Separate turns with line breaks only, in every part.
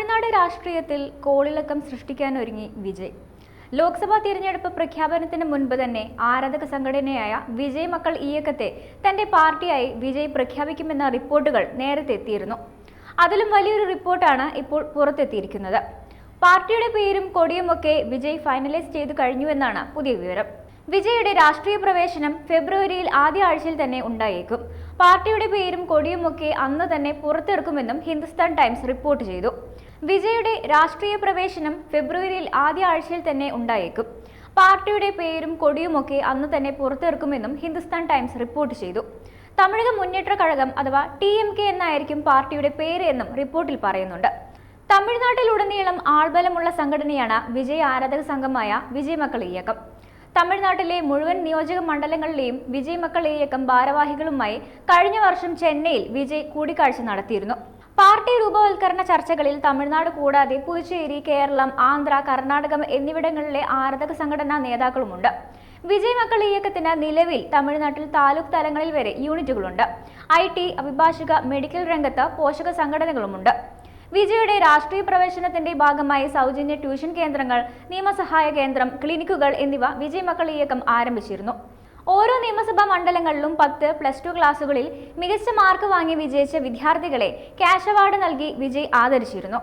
തമിഴ്നാട് രാഷ്ട്രീയത്തിൽ കോളിളക്കം സൃഷ്ടിക്കാനൊരുങ്ങി വിജയ്. ലോക്സഭാ തിരഞ്ഞെടുപ്പ് പ്രഖ്യാപനത്തിന് മുൻപ് തന്നെ ആരാധക സംഘടനയായ വിജയ് മക്കൾ ഇയക്കത്തെ തന്റെ പാർട്ടിയായി വിജയ് പ്രഖ്യാപിക്കുമെന്ന റിപ്പോർട്ടുകൾ നേരത്തെ എത്തിയിരുന്നു. അതിലും വലിയൊരു റിപ്പോർട്ടാണ് ഇപ്പോൾ പുറത്തെത്തിയിരിക്കുന്നത്. പാർട്ടിയുടെ പേരും കൊടിയുമൊക്കെ വിജയ് ഫൈനലൈസ് ചെയ്തു കഴിഞ്ഞുവെന്നാണ് പുതിയ വിവരം. വിജയുടെ രാഷ്ട്രീയ പ്രവേശനം ഫെബ്രുവരിയിൽ ആദ്യ ആഴ്ചയിൽ തന്നെ ഉണ്ടായേക്കും. പാർട്ടിയുടെ പേരും കൊടിയുമൊക്കെ അന്ന് തന്നെ പുറത്തിറക്കുമെന്നും ഹിന്ദുസ്ഥാൻ ടൈംസ് റിപ്പോർട്ട് ചെയ്തു. വിജയുടെ രാഷ്ട്രീയ പ്രവേശനം ഫെബ്രുവരിയിൽ ആദ്യ ആഴ്ചയിൽ തന്നെ ഉണ്ടായേക്കും. പാർട്ടിയുടെ പേരും കൊടിയുമൊക്കെ അന്ന് തന്നെ പുറത്തിറക്കുമെന്നും ഹിന്ദുസ്ഥാൻ ടൈംസ് റിപ്പോർട്ട് ചെയ്തു. തമിഴക മുന്നേറ്റ കഴകം അഥവാ ടി എം കെ എന്നായിരിക്കും പാർട്ടിയുടെ പേര് എന്നും റിപ്പോർട്ടിൽ പറയുന്നുണ്ട്. തമിഴ്നാട്ടിലുടനീളം ആൾബലമുള്ള സംഘടനയാണ് വിജയ ആരാധക സംഘമായ വിജയമക്കൾ ഇയക്കം. തമിഴ്നാട്ടിലെ മുഴുവൻ നിയോജക മണ്ഡലങ്ങളിലെയും വിജയ് മക്കൾ ഇയക്കം ഭാരവാഹികളുമായി കഴിഞ്ഞ വർഷം ചെന്നൈയിൽ വിജയ് കൂടിക്കാഴ്ച നടത്തിയിരുന്നു. പാർട്ടി രൂപവൽക്കരണ ചർച്ചകളിൽ തമിഴ്നാട് കൂടാതെ പുതുച്ചേരി കേരളം ആന്ധ്ര കർണാടകം എന്നിവിടങ്ങളിലെ ആരാധക സംഘടനാ നേതാക്കളുമുണ്ട്. വിജയ് മക്കൾ ഇയക്കത്തിന് നിലവിൽ തമിഴ്നാട്ടിൽ താലൂക്ക് തലങ്ങളിൽ വരെ യൂണിറ്റുകളുണ്ട്. ഐ ടി അഭിഭാഷക മെഡിക്കൽ രംഗത്ത് പോഷക സംഘടനകളുമുണ്ട്. വിജയുടെ രാഷ്ട്രീയ പ്രവേശനത്തിന്റെ ഭാഗമായി സൗജന്യ ട്യൂഷൻ കേന്ദ്രങ്ങൾ നിയമസഹായ കേന്ദ്രം ക്ലിനിക്കുകൾ എന്നിവ വിജയ് മക്കൾ ഇയക്കം ആരംഭിച്ചിരുന്നു. ഓരോ നിയമസഭാ മണ്ഡലങ്ങളിലും പത്ത് പ്ലസ് ടു ക്ലാസുകളിൽ മികച്ച മാർക്ക് വാങ്ങി വിജയിച്ച വിദ്യാർത്ഥികളെ ക്യാഷ് അവാർഡ് നൽകി വിജയ് ആദരിച്ചിരുന്നു.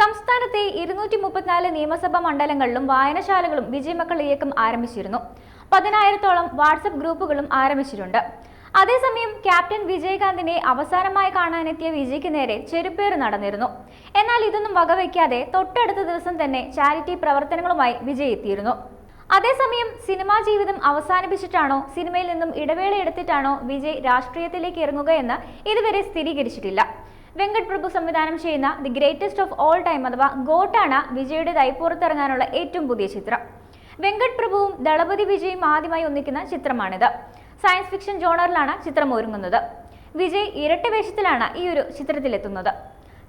സംസ്ഥാനത്തെ ഇരുന്നൂറ്റി മുപ്പത്തിനാല് നിയമസഭാ മണ്ഡലങ്ങളിലും വായനശാലകളും വിജയ് മക്കൾ ഇയക്കം ആരംഭിച്ചിരുന്നു. പതിനായിരത്തോളം വാട്സപ്പ് ഗ്രൂപ്പുകളും ആരംഭിച്ചിട്ടുണ്ട്. അതേസമയം ക്യാപ്റ്റൻ വിജയകാന്തിനെ അവസാനമായി കാണാനെത്തിയ വിജയ്ക്ക് നേരെ ചെരുപ്പേറ് നടന്നിരുന്നു. എന്നാൽ ഇതൊന്നും വകവയ്ക്കാതെ തൊട്ടടുത്ത ദിവസം തന്നെ ചാരിറ്റി പ്രവർത്തനങ്ങളുമായി വിജയ് എത്തിയിരുന്നു. അതേസമയം സിനിമാ ജീവിതം അവസാനിപ്പിച്ചിട്ടാണോ സിനിമയിൽ നിന്നും ഇടവേള എടുത്തിട്ടാണോ വിജയ് രാഷ്ട്രീയത്തിലേക്ക് ഇറങ്ങുകയെന്ന് ഇതുവരെ സ്ഥിരീകരിച്ചിട്ടില്ല. വെങ്കട് പ്രഭു സംവിധാനം ചെയ്യുന്ന the greatest of all time അഥവാ ഗോട്ടാണ് വിജയുടേതായി പുറത്തിറങ്ങാനുള്ള ഏറ്റവും പുതിയ ചിത്രം. വെങ്കട് പ്രഭുവും ദളപതി വിജയും ആദ്യമായി ഒന്നിക്കുന്ന ചിത്രമാണിത്. സയൻസ് ഫിക്ഷൻ ജോണറിലാണ് ചിത്രം ഒരുങ്ങുന്നത്. വിജയ് ഇരട്ട വേഷത്തിലാണ് ഈ ഒരു ചിത്രത്തിലെത്തുന്നത്.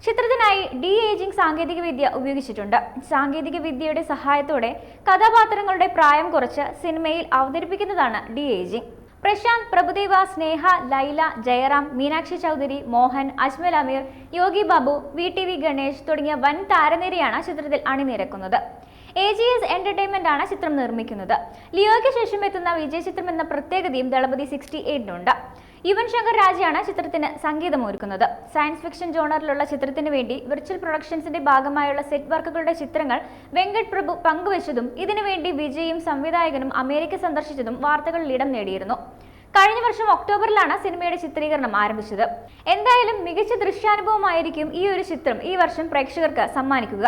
ചിത്രത്തിനായി ഡി ഏജിംഗ് സാങ്കേതിക വിദ്യ ഉപയോഗിച്ചിട്ടുണ്ട്. സാങ്കേതിക വിദ്യയുടെ സഹായത്തോടെ കഥാപാത്രങ്ങളുടെ പ്രായം കുറച്ച് സിനിമയിൽ അവതരിപ്പിക്കുന്നതാണ് de ageing Prashanth Prabhudeva Sneha Laila Jayaram Meenakshi Chaudhary Mohan Ajmal Ameer Yogi Babu V T V Ganesh തുടങ്ങിയ വൻ താരനിരയാണ് ചിത്രത്തിൽ അണിനിരക്കുന്നത്. എ ജി എസ് എന്റർടൈൻമെന്റ് ആണ് ചിത്രം നിർമ്മിക്കുന്നത്. ലിയോയ്ക്ക് ശേഷം എത്തുന്ന വിജയ ചിത്രം എന്ന പ്രത്യേകതയും ദളപതി സിക്സ്റ്റി എയ്റ്റിനുണ്ട്. യുവൻ ശങ്കർ രാജയാണ് ചിത്രത്തിന് സംഗീതം ഒരുക്കുന്നത് സയൻസ് ഫിക്ഷൻ ജോണറിലുള്ള ചിത്രത്തിന് വേണ്ടി വിർച്വൽ പ്രൊഡക്ഷൻസിന്റെ ഭാഗമായുള്ള സെറ്റ് വർക്കുകളുടെ ചിത്രങ്ങൾ വെങ്കട് പ്രഭു പങ്കുവച്ചതും ഇതിനുവേണ്ടി വിജയും സംവിധായകനും അമേരിക്ക സന്ദർശിച്ചതും വാർത്തകളിൽ ഇടം നേടിയിരുന്നു. കഴിഞ്ഞ വർഷം ഒക്ടോബറിലാണ് സിനിമയുടെ ചിത്രീകരണം ആരംഭിച്ചത്. എന്തായാലും മികച്ച ദൃശ്യാനുഭവമായിരിക്കും ഈ ഒരു ചിത്രം ഈ വർഷം പ്രേക്ഷകർക്ക് സമ്മാനിക്കുക.